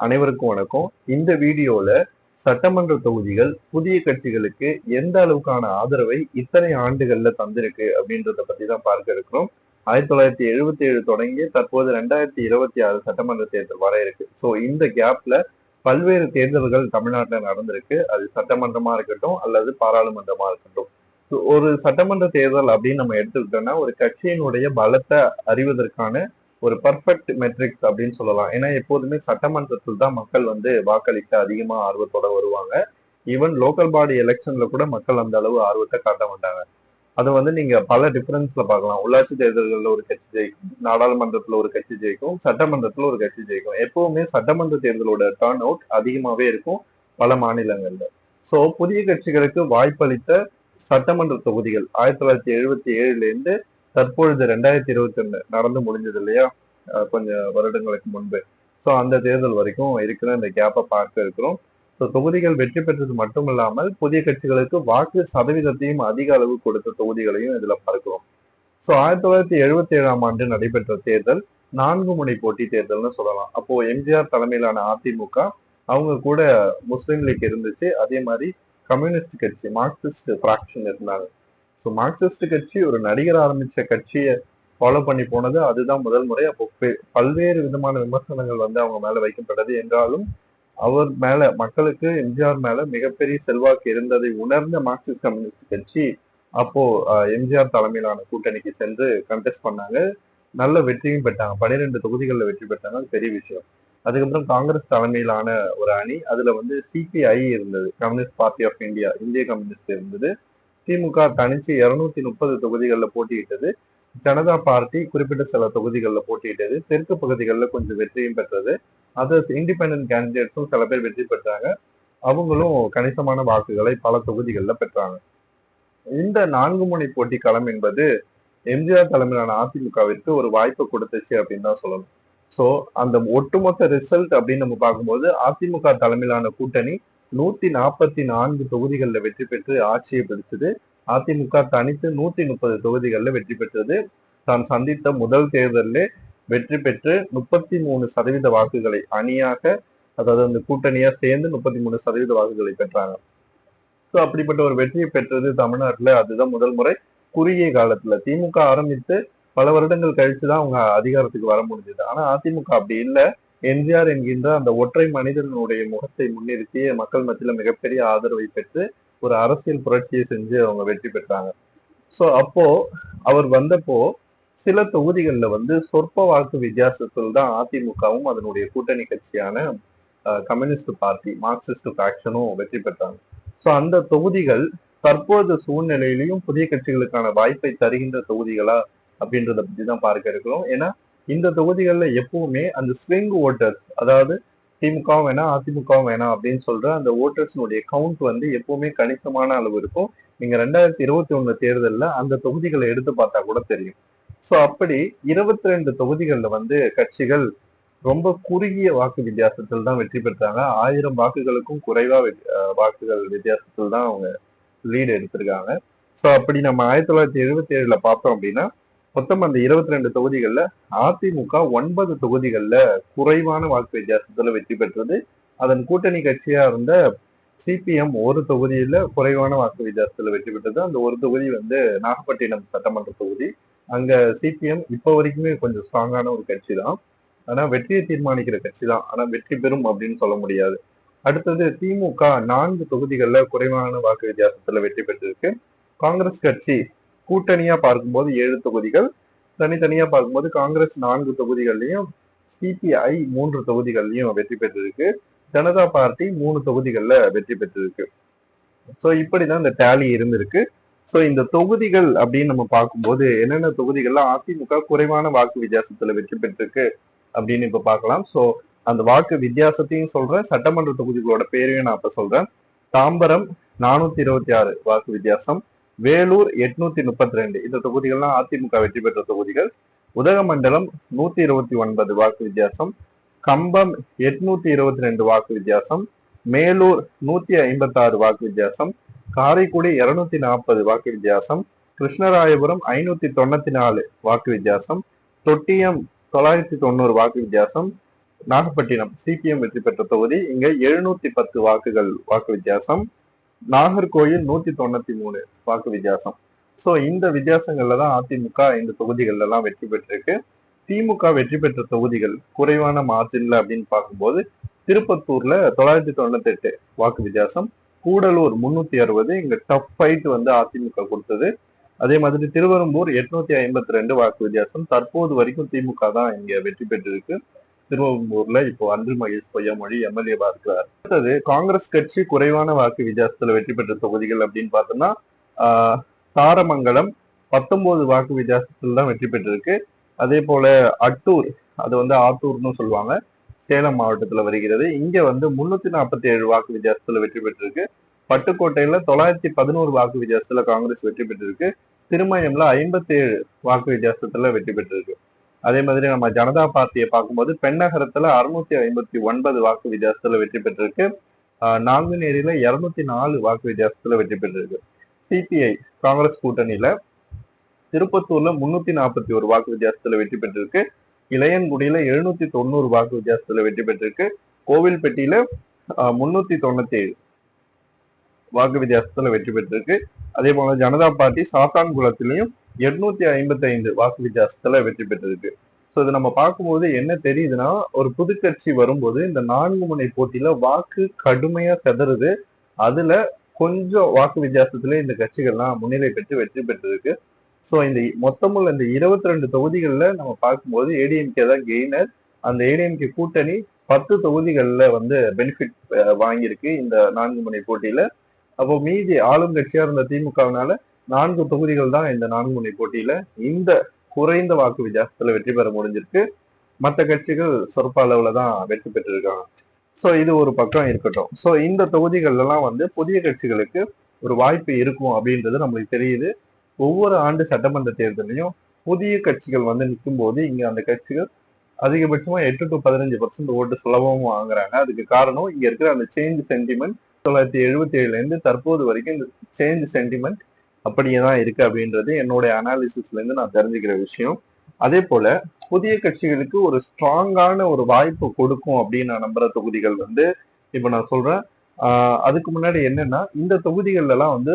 அனைவருக்கும் வணக்கம். இந்த வீடியோல சட்டமன்ற தொகுதிகள் புதிய கட்சிகளுக்கு எந்த அளவுக்கான ஆதரவை இத்தனை ஆண்டுகள்ல தந்திருக்கு அப்படின்றத பத்தி தான் பார்க்க இருக்கிறோம். ஆயிரத்தி தொள்ளாயிரத்தி எழுபத்தி ஏழு தொடங்கி தற்போது ரெண்டாயிரத்தி இருபத்தி ஆறு சட்டமன்ற தேர்தல் வர இருக்கு. ஸோ இந்த கேப்ல பல்வேறு தேர்தல்கள் தமிழ்நாட்டில் நடந்திருக்கு. அது சட்டமன்றமா இருக்கட்டும் அல்லது பாராளுமன்றமா இருக்கட்டும். ஒரு சட்டமன்ற தேர்தல் அப்படின்னு நம்ம எடுத்துக்கிட்டோம்னா ஒரு கட்சியினுடைய பலத்தை அறிவதற்கான ஒரு பர்ஃபெக்ட் மெட்ரிக்ஸ் அப்படின்னு சொல்லலாம். ஏன்னா எப்போதுமே சட்டமன்றத்தில் தான் மக்கள் வந்து வாக்களிக்க அதிகமா ஆர்வத்தோட வருவாங்க. ஈவன் லோக்கல் பாடி எலெக்ஷன்ல கூட மக்கள் அந்த அளவு ஆர்வத்தை காட்ட மாட்டாங்க. அதை வந்து நீங்க பல டிஃபரன்ஸ்ல பார்க்கலாம். உள்ளாட்சி தேர்தல்கள்ல ஒரு கட்சி ஜெயிக்கும் நாடாளுமன்றத்துல ஒரு கட்சி ஜெயிக்கும் சட்டமன்றத்துல ஒரு கட்சி ஜெயிக்கும். எப்பவுமே சட்டமன்ற தேர்தலோட டர்ன் அவுட் அதிகமாவே இருக்கும் பல மாநிலங்கள்ல. சோ புதிய கட்சிகளுக்கு வாய்ப்பளித்த சட்டமன்ற தொகுதிகள் ஆயிரத்தி தொள்ளாயிரத்தி எழுபத்தி ஏழுல இருந்து தற்பொழுது ரெண்டாயிரத்தி இருபத்தி ஒண்ணு நடந்து முடிஞ்சது இல்லையா? கொஞ்சம் வருடங்களுக்கு முன்பு. சோ அந்த தேர்தல் வரைக்கும் இருக்கிற இந்த கேப்பை பார்க்க இருக்கிறோம். ஸோ தொகுதிகள் வெற்றி பெற்றது மட்டும் இல்லாமல் புதிய கட்சிகளுக்கு வாக்கு சதவீதத்தையும் அதிக அளவு கொடுத்த தொகுதிகளையும் இதுல பார்க்கிறோம். ஸோ ஆயிரத்தி தொள்ளாயிரத்தி எழுபத்தி ஏழாம் ஆண்டு நடைபெற்ற தேர்தல் நான்கு முனை போட்டி தேர்தல்னு சொல்லலாம். அப்போ எம்ஜிஆர் தலைமையிலான அதிமுக அவங்க கூட முஸ்லீம் லீக் இருந்துச்சு. அதே மாதிரி கம்யூனிஸ்ட் கட்சி மார்க்சிஸ்ட் பிராக்ஷன் இருந்தாங்க. ஸோ மார்க்சிஸ்ட் கட்சி ஒரு நடிகர் ஆரம்பிச்ச கட்சியை ஃபாலோ பண்ணி போனது அதுதான் முதல் முறை. அப்போ பல்வேறு விதமான விமர்சனங்கள் வந்து அவங்க மேல வைக்கப்பட்டது என்றாலும் அவர் மேல மக்களுக்கு எம்ஜிஆர் மேல மிகப்பெரிய செல்வாக்கு இருந்ததை உணர்ந்த மார்க்சிஸ்ட் கம்யூனிஸ்ட் கட்சி அப்போ எம்ஜிஆர் தலைமையிலான கூட்டணிக்கு சென்று கண்டெஸ்ட் பண்ணாங்க. நல்ல வெற்றியும் பெற்றாங்க. பன்னிரெண்டு தொகுதிகளில் வெற்றி பெற்றாங்க. அது பெரிய விஷயம். அதுக்கப்புறம் காங்கிரஸ் தலைமையிலான ஒரு அணி அதுல வந்து சிபிஐ இருந்தது. கம்யூனிஸ்ட் பார்ட்டி ஆஃப் இந்தியா இந்திய கம்யூனிஸ்ட் இருந்தது. திமுக தனிச்சு இருநூத்தி முப்பது தொகுதிகளில் போட்டியிட்டது. ஜனதா பார்ட்டி குறிப்பிட்ட சில தொகுதிகளில் போட்டியிட்டது. தெற்கு பகுதிகளில் கொஞ்சம் வெற்றியும் பெற்றது. அது இண்டிபெண்டன்ட் கேண்டிடேட்ஸும் சில பேர் வெற்றி பெற்றாங்க. அவங்களும் கணிசமான வாக்குகளை பல தொகுதிகளில் பெற்றாங்க. இந்த நான்கு முனை போட்டி களம் என்பது எம்ஜிஆர் தலைமையிலான அதிமுகவிற்கு ஒரு வாய்ப்பு கொடுத்துச்சு அப்படின்னு தான் சொல்லணும். சோ அந்த ஒட்டுமொத்த ரிசல்ட் அப்படின்னு நம்ம பார்க்கும்போது அதிமுக தலைமையிலான கூட்டணி நூத்தி நாற்பத்தி நான்கு தொகுதிகளில் வெற்றி பெற்று ஆட்சியை பிடிச்சது. அதிமுக தனித்து நூத்தி முப்பது தொகுதிகளில் வெற்றி பெற்றது. தான் சந்தித்த முதல் தேர்தலில் வெற்றி பெற்று முப்பத்தி மூணு சதவீத வாக்குகளை அணியாக அதாவது அந்த கூட்டணியா சேர்ந்து முப்பத்தி மூணு சதவீத வாக்குகளை பெற்றாங்க. சோ அப்படிப்பட்ட ஒரு வெற்றியை பெற்றது தமிழ்நாட்டுல அதுதான் முதல் முறை. குறுகிய காலத்துல திமுக ஆரம்பித்து பல வருடங்கள் கழிச்சு தான் அவங்க அதிகாரத்துக்கு வர முடிஞ்சது. ஆனா அதிமுக அப்படி இல்லை. எம்ஜிஆர் என்கின்ற அந்த ஒற்றை மனிதனுடைய முகத்தை முன்னிறுத்தி மக்கள் மத்தியில மிகப்பெரிய ஆதரவை பெற்று ஒரு அரசியல் புரட்சியை செஞ்சு அவங்க வெற்றி பெற்றாங்க. சோ அப்போ அவர் வந்தப்போ சில தொகுதிகளில் வந்து சொற்ப வாக்கு வித்தியாசத்தில் தான் அதிமுகவும் அதனுடைய கூட்டணி கட்சியான கம்யூனிஸ்ட் பார்ட்டி மார்க்சிஸ்ட் ஃபேக்ஷனும் வெற்றி பெற்றாங்க. சோ அந்த தொகுதிகள் தற்போது சூழ்நிலையிலையும் புதிய கட்சிகளுக்கான வாய்ப்பை தருகின்ற தொகுதிகளா அப்படின்றத பத்தி தான் பார்க்க இருக்கிறோம். ஏன்னா இந்த தொகுதிகள்ல எப்பவுமே அந்த ஸ்விங் ஓட்டர்ஸ் அதாவது திமுகவும் வேணாம் அதிமுகவும் வேணாம் அப்படின்னு சொல்ற அந்த ஓட்டர்ஸ்னுடைய கவுண்ட் வந்து எப்பவுமே கணிசமான அளவு இருக்கும். நீங்க ரெண்டாயிரத்தி இருபத்தி ஒண்ணு தேர்தலில் அந்த தொகுதிகளை எடுத்து பார்த்தா கூட தெரியும். ஸோ அப்படி இருபத்தி ரெண்டு தொகுதிகளில் வந்து கட்சிகள் ரொம்ப குறுகிய வாக்கு வித்தியாசத்தில் தான் வெற்றி பெற்றாங்க. ஆயிரம் வாக்குகளுக்கும் குறைவா வெ- வாக்குகள் வித்தியாசத்தில் தான் அவங்க லீடு எடுத்திருக்காங்க. ஸோ அப்படி நம்ம ஆயிரத்தி தொள்ளாயிரத்தி எழுபத்தி ஏழுல பார்த்தோம் அப்படின்னா மொத்தம் அந்த இருபத்தி ரெண்டு தொகுதிகள்ல அதிமுக ஒன்பது தொகுதிகள்ல குறைவான வாக்கு வித்தியாசத்துல வெற்றி பெற்றது. அதன் கூட்டணி கட்சியா இருந்த சிபிஎம் ஒரு தொகுதியில குறைவான வாக்கு வித்தியாசத்துல வெற்றி பெற்றது. அந்த ஒரு தொகுதி வந்து நாகப்பட்டினம் சட்டமன்ற தொகுதி. அங்க சிபிஎம் இப்போ வரைக்குமே கொஞ்சம் ஸ்ட்ராங்கான ஒரு கட்சி தான் ஆனா வெற்றியை தீர்மானிக்கிற கட்சி தான் ஆனா வெற்றி பெறும் அப்படின்னு சொல்ல முடியாது. அடுத்தது திமுக நான்கு தொகுதிகள்ல குறைவான வாக்கு வித்தியாசத்துல வெற்றி பெற்றிருக்கு. காங்கிரஸ் கட்சி கூட்டணியா பார்க்கும்போது ஏழு தொகுதிகள் தனித்தனியா பார்க்கும்போது காங்கிரஸ் நான்கு தொகுதிகள்லயும் சிபிஐ மூன்று தொகுதிகள்லயும் வெற்றி பெற்றிருக்கு. ஜனதா பார்ட்டி மூணு தொகுதிகள்ல வெற்றி பெற்றிருக்கு. சோ இப்படிதான் இந்த டேலி இருந்திருக்கு. சோ இந்த தொகுதிகள் அப்படின்னு நம்ம பார்க்கும்போது என்னென்ன தொகுதிகள்ல அதிமுக குறைவான வாக்கு வித்தியாசத்துல வெற்றி பெற்றிருக்கு அப்படின்னு இப்ப பார்க்கலாம். சோ அந்த வாக்கு வித்தியாசத்தையும் சொல்றேன். சட்டமன்ற தொகுதிகளோட பேரையும் நான் இப்ப சொல்றேன். தாம்பரம் நானூத்தி இருபத்தி ஆறு வாக்கு வித்தியாசம். வேலூர் எட்நூத்தி முப்பத்தி ரெண்டு இந்த தொகுதிகள்லாம் அதிமுக வெற்றி பெற்ற தொகுதிகள். உதகமண்டலம் நூத்தி இருபத்தி ஒன்பது வாக்கு வித்தியாசம். கம்பம் எட்நூத்தி இருபத்தி ரெண்டு வாக்கு வித்தியாசம். மேலூர் நூத்தி ஐம்பத்தி ஆறு வாக்கு வித்தியாசம். காரைக்குடி இருநூத்தி நாற்பது வாக்கு வித்தியாசம். கிருஷ்ணராயபுரம் ஐநூத்தி தொண்ணூத்தி நாலு வாக்கு வித்தியாசம். தொட்டியம் தொள்ளாயிரத்தி தொண்ணூறு வாக்கு வித்தியாசம். நாகப்பட்டினம் சிபிஎம் வெற்றி பெற்ற தொகுதி. இங்க எழுநூத்தி பத்து வாக்குகள் வாக்கு வித்தியாசம். நாகர்கோயில் நூத்தி தொண்ணூத்தி மூணு வாக்கு வித்தியாசம். சோ இந்த வித்தியாசங்கள்ல தான் அதிமுக இந்த தொகுதிகள்ல எல்லாம் வெற்றி பெற்றிருக்கு. திமுக வெற்றி பெற்ற தொகுதிகள் குறைவான மார்ஜின்ல அப்படின்னு பார்க்கும்போது திருப்பத்தூர்ல தொள்ளாயிரத்தி தொண்ணூத்தி எட்டு வாக்கு வித்தியாசம் கூடலூர் முன்னூத்தி அறுபது இங்க டஃப் ஃபைட் வந்து அதிமுக கொடுத்தது. அதே மாதிரி திருவெரும்பூர் எட்நூத்தி ஐம்பத்தி ரெண்டு வாக்கு வித்தியாசம் தற்போது வரைக்கும் திமுக தான் இங்க வெற்றி பெற்றிருக்கு. திருவம்பூர்ல இப்போ அன்பில் மகேஷ் பொய்யாமொழி எம்எல்ஏவா இருக்கிறார் அடுத்தது காங்கிரஸ் கட்சி குறைவான வாக்கு வித்தியாசத்துல வெற்றி பெற்ற தொகுதிகள் அப்படின்னு பார்த்தோம்னா ஆஹ் தாரமங்கலம் பத்தொன்பது வாக்கு வித்தியாசத்துல தான் வெற்றி பெற்றிருக்கு. அதே போல அட்டூர் அது வந்து ஆத்தூர்னு சொல்லுவாங்க சேலம் மாவட்டத்துல வருகிறது. இங்க வந்து முன்னூத்தி நாற்பத்தி ஏழு வாக்கு வித்தியாசத்துல வெற்றி பெற்றிருக்கு. பட்டுக்கோட்டையில தொள்ளாயிரத்தி பதினோரு வாக்கு வித்தியாசத்துல காங்கிரஸ் வெற்றி பெற்றிருக்கு. திருமயம்ல ஐம்பத்தி ஏழு வாக்கு வித்தியாசத்துல வெற்றி பெற்றிருக்கு. அதே மாதிரி நம்ம ஜனதா பார்ட்டியை பார்க்கும்போது பெண்ணகரத்துல அறுநூத்தி ஐம்பத்தி ஒன்பது வாக்கு வித்தியாசத்துல வெற்றி பெற்றிருக்கு. ஆஹ் நாங்குநேரியில இருநூத்தி நாலு வாக்கு வித்தியாசத்துல வெற்றி பெற்றிருக்கு. சிபிஐ காங்கிரஸ் கூட்டணியில திருப்பத்தூர்ல முன்னூத்தி நாற்பத்தி ஒரு வாக்கு வித்தியாசத்துல வெற்றி பெற்றிருக்கு. இளையன்குடியில எழுநூத்தி தொண்ணூறு வாக்கு வித்தியாசத்துல வெற்றி பெற்றிருக்கு. கோவில்பட்டியில முன்னூத்தி தொண்ணூத்தி ஏழு வாக்கு வித்தியாசத்துல வெற்றி பெற்றிருக்கு. அதே போல ஜனதா பார்ட்டி சாத்தான்குளத்திலையும் எட்நூத்தி ஐம்பத்தி ஐந்து வாக்கு வித்தியாசத்துல வெற்றி பெற்றிருக்கு. ஸோ இது நம்ம பார்க்கும்போது என்ன தெரியுதுன்னா ஒரு புதுக்கட்சி வரும்போது இந்த நான்கு முனை போட்டியில வாக்கு கடுமையா செதறுது. அதுல கொஞ்சம் வாக்கு வித்தியாசத்துல இந்த கட்சிகள்லாம் முன்னிலை பெற்று வெற்றி பெற்றிருக்கு. ஸோ இந்த மொத்தமுள்ள இந்த இருபத்தி ரெண்டு தொகுதிகளில் நம்ம பார்க்கும்போது ஏடிஎம்கே தான் கெய்னர். அந்த ஏடிஎம்கே கூட்டணி பத்து தொகுதிகளில் வந்து பெனிஃபிட் வாங்கியிருக்கு இந்த நான்கு முனை போட்டியில. அப்போ மீதி ஆளும் கட்சியா இருந்த திமுகவினால நான்கு தொகுதிகள் தான் இந்த நான்கு முனை போட்டியில இந்த குறைந்த வாக்கு வித்தியாசத்துல வெற்றி பெற முடிஞ்சிருக்கு. மற்ற கட்சிகள் சொற்ப அளவுல தான் வெற்றி பெற்றிருக்காங்க. ஸோ இது ஒரு பக்கம் இருக்கட்டும். ஸோ இந்த தொகுதிகள்ல எல்லாம் வந்து புதிய கட்சிகளுக்கு ஒரு வாய்ப்பு இருக்கும் அப்படின்றது நம்மளுக்கு தெரியுது. ஒவ்வொரு ஆண்டு சட்டமன்ற தேர்தலையும் புதிய கட்சிகள் வந்து நிற்கும் போது இங்க அந்த கட்சிகள் அதிகபட்சமா எட்டு டு பதினஞ்சு பர்சன்ட் ஓட்டு சுலபமும் வாங்குறாங்க. அதுக்கு காரணம் இங்க இருக்கிற அந்த சேஞ்ச் சென்டிமெண்ட் தொள்ளாயிரத்தி எழுபத்தி ஏழுல இருந்து தற்போது வரைக்கும் இந்த சேஞ்ச் சென்டிமெண்ட் அப்படியே தான் இருக்கு அப்படின்றது என்னுடைய அனாலிசிஸ்ல இருந்து நான் தெரிஞ்சுக்கிற விஷயம். அதே போல புதிய கட்சிகளுக்கு ஒரு ஸ்ட்ராங்கான ஒரு வாய்ப்பு கொடுக்கும் அப்படின்னு நான் நம்புற தொகுதிகள் வந்து இப்ப நான் சொல்றேன். ஆஹ் அதுக்கு முன்னாடி என்னன்னா இந்த தொகுதிகள்ல எல்லாம் வந்து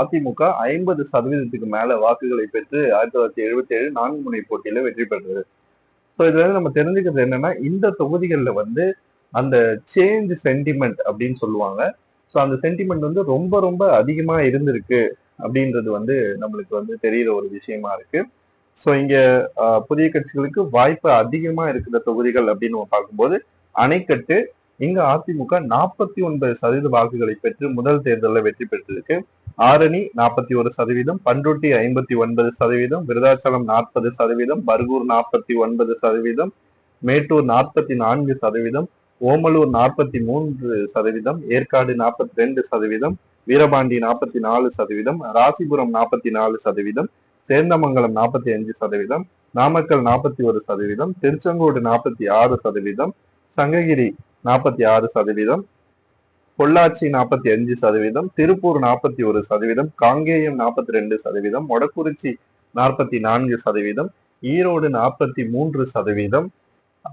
அதிமுக ஐம்பது சதவீதத்துக்கு மேல வாக்குகளை பெற்று ஆயிரத்தி தொள்ளாயிரத்தி எழுபத்தி ஏழு நான்கு முனை போட்டியில வெற்றி பெற்றது. ஸோ இதுல இருந்து நம்ம தெரிஞ்சுக்கிறது என்னன்னா இந்த தொகுதிகளில் வந்து அந்த சேஞ்ச் சென்டிமெண்ட் அப்படின்னு சொல்லுவாங்க. ஸோ அந்த சென்டிமெண்ட் வந்து ரொம்ப ரொம்ப அதிகமா இருந்திருக்கு. அப்படின்றது வந்து நம்மளுக்கு வந்து தெரியிற ஒரு விஷயமா இருக்கு. ஸோ இங்க புதிய கட்சிகளுக்கு வாய்ப்பு அதிகமா இருக்கிற தொகுதிகள் அப்படின்னு நம்ம பார்க்கும்போது அணைக்கட்டு இங்க அதிமுக நாற்பத்தி ஒன்பது சதவீத வாக்குகளை பெற்று முதல் தேர்தலில் வெற்றி பெற்றிருக்கு. ஆரணி நாற்பத்தி ஒரு சதவீதம் பண்ருட்டி ஐம்பத்தி ஒன்பது சதவீதம் விருதாச்சலம் நாற்பது சதவீதம் பர்கூர் நாற்பத்தி ஒன்பது சதவீதம் மேட்டூர் நாற்பத்தி நான்கு சதவீதம் ஓமலூர் நாற்பத்தி மூன்று சதவீதம் ஏற்காடு நாற்பத்தி ரெண்டு சதவீதம் வீரபாண்டி நாற்பத்தி நாலு சதவீதம் ராசிபுரம் நாற்பத்தி நாலு சதவீதம் சேந்தமங்கலம் நாற்பத்தி அஞ்சு சதவீதம் நாமக்கல் நாற்பத்தி ஒரு சதவீதம் திருச்செங்கோடு நாற்பத்தி ஆறு சதவீதம் சங்ககிரி நாற்பத்தி ஆறு சதவீதம் பொள்ளாச்சி நாற்பத்தி அஞ்சு சதவீதம் திருப்பூர் நாற்பத்தி ஒரு சதவீதம் காங்கேயம் நாற்பத்தி ரெண்டு சதவீதம் மொடக்குறிச்சி நாற்பத்தி நான்கு சதவீதம் ஈரோடு நாற்பத்தி மூன்று சதவீதம்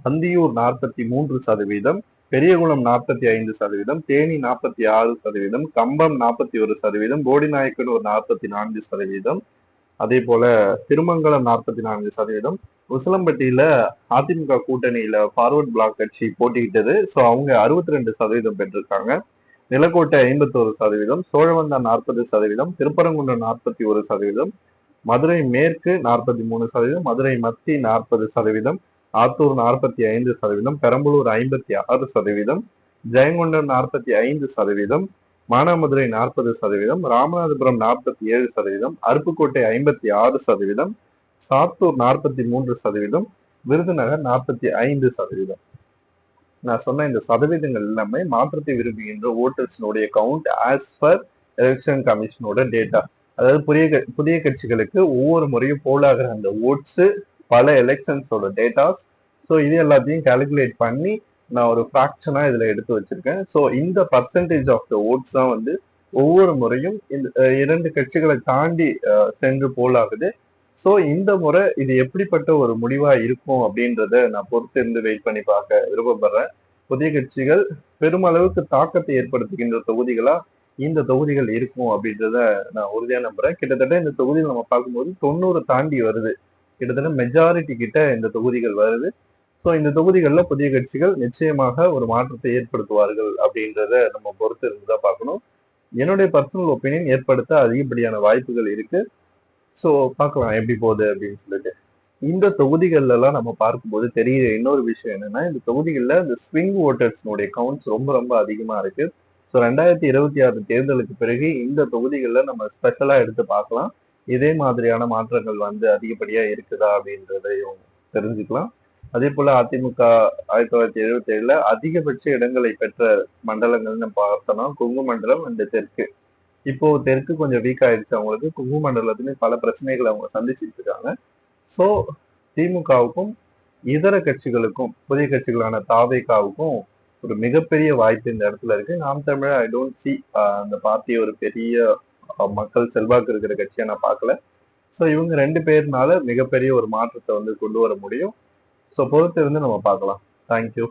அந்தியூர் நாற்பத்தி மூன்று சதவீதம் பெரியகுளம் நாற்பத்தி ஐந்து சதவீதம் தேனி நாற்பத்தி ஆறு சதவீதம் கம்பம் நாற்பத்தி ஒரு சதவீதம் போடிநாயக்கனூர் நாற்பத்தி நான்கு சதவீதம். அதே போல திருமங்கலம் நாற்பத்தி நான்கு சதவீதம். உசிலம்பட்டியில அதிமுக கூட்டணியில ஃபார்வர்ட் பிளாக் கட்சி போட்டியிட்டது ஸோ அவங்க அறுபத்தி ரெண்டு சதவீதம் பெற்றிருக்காங்க. நிலக்கோட்டை ஐம்பத்தோரு சதவீதம் சோழவந்தா நாற்பது சதவீதம் திருப்பரங்குன்றம் நாற்பத்தி ஒரு சதவீதம் மதுரை மேற்கு நாற்பத்தி மூணு சதவீதம் மதுரை மத்தி நாற்பது சதவீதம். ஆத்தூர் நாற்பத்தி ஐந்து சதவீதம் பெரம்பலூர் ஐம்பத்தி ஆறு சதவீதம் ஜெயங்கொண்டம் நாற்பத்தி ஐந்து சதவீதம் மானாமதுரை நாற்பது சதவீதம் ராமநாதபுரம் நாற்பத்தி ஏழு சதவீதம் அருப்புக்கோட்டை ஐம்பத்தி ஆறு சதவீதம் சாத்தூர் நாற்பத்தி மூன்று சதவீதம் விருதுநகர் நாற்பத்தி ஐந்து சதவீதம். நான் சொன்ன இந்த சதவீதங்கள் எல்லாமே மாற்றத்தை விரும்புகின்ற ஓட்டர்ஸினுடைய கவுண்ட் ஆஸ் பர் எலெக்ஷன் கமிஷனோட டேட்டா அதாவது புதிய புதிய கட்சிகளுக்கு ஒவ்வொரு முறையும் போலாகிற அந்த ஓட்ஸ் பல எலெக்ஷன்ஸோட டேட்டாஸ் ஸோ இது எல்லாத்தையும் கால்குலேட் பண்ணி நான் ஒரு ஃப்ராக்ஷனா இதுல எடுத்து வச்சிருக்கேன். ஸோ இந்த பர்சன்டேஜ் ஆஃப் த ஓட்ஸ் தான் வந்து ஒவ்வொரு முறையும் இந்த இரண்டு கட்சிகளை தாண்டி சென்று போலாகுது. ஸோ இந்த முறை இது எப்படிப்பட்ட ஒரு முடிவா இருக்கும் அப்படின்றத நான் பொறுத்து இருந்து வெயிட் பண்ணி பார்க்க விருப்பப்படுறேன். புதிய கட்சிகள் பெருமளவுக்கு தாக்கத்தை ஏற்படுத்துகின்ற தொகுதிகளா இந்த தொகுதிகள் இருக்கும் அப்படின்றத நான் உறுதியா நம்புறேன். கிட்டத்தட்ட இந்த தொகுதியில் நம்ம பார்க்கும்போது தொண்ணூறு தாண்டி வருது. கிட்டத்தட்ட மெஜாரிட்டி கிட்ட இந்த தொகுதிகள் வருது. ஸோ இந்த தொகுதிகளில் புதிய கட்சிகள் நிச்சயமாக ஒரு மாற்றத்தை ஏற்படுத்துவார்கள் அப்படின்றத நம்ம பொறுத்து இருந்துதான் பார்க்கணும். என்னுடைய பர்சனல் ஒப்பீனியன் ஏற்படுத்த அதிகப்படியான வாய்ப்புகள் இருக்கு. ஸோ பார்க்கலாம் எப்படி போகுது அப்படின்னு சொல்லிட்டு. இந்த தொகுதிகள்ல எல்லாம் நம்ம பார்க்கும்போது தெரியுற இன்னொரு விஷயம் என்னன்னா இந்த தொகுதிகளில் இந்த ஸ்விங் ஓட்டர்ஸ்னுடைய கவுண்ட்ஸ் ரொம்ப ரொம்ப அதிகமா இருக்கு. ஸோ ரெண்டாயிரத்தி இருபத்தி ஆறு தேர்தலுக்கு பிறகு இந்த தொகுதிகளில் நம்ம ஸ்பெஷலாக எடுத்து பார்க்கலாம். இதே மாதிரியான மாற்றங்கள் வந்து அதிகப்படியா இருக்குதா அப்படின்றதையும் தெரிஞ்சுக்கலாம். அதே போல அதிமுக ஆயிரத்தி தொள்ளாயிரத்தி எழுபத்தி ஏழுல அதிகபட்ச இடங்களை பெற்ற மண்டலங்கள்னு பார்த்தோம்னா கொங்கு மண்டலம் அண்ட் தெற்கு. இப்போ தெற்கு கொஞ்சம் வீக் ஆயிடுச்சு அவங்களுக்கு. கொங்கு மண்டலத்துலயுமே பல பிரச்சனைகளை அவங்க சந்திச்சுட்டு இருக்காங்க. ஸோ திமுகவுக்கும் இதர கட்சிகளுக்கும் புதிய கட்சிகளான தாவேகாவுக்கும் ஒரு மிகப்பெரிய வாய்ப்பு இந்த இடத்துல இருக்கு. Naam Tamilar I don't see அந்த பார்ட்டி ஒரு பெரிய மக்கள் செல்வாக்கு இருக்கிற கட்சியை நான் பார்க்கல. ஸோ இவங்க ரெண்டு பேர்னால மிகப்பெரிய ஒரு மாற்றத்தை வந்து கொண்டு வர முடியும். ஸோ பொறுத்திருந்து நம்ம பார்க்கலாம். தேங்க்யூ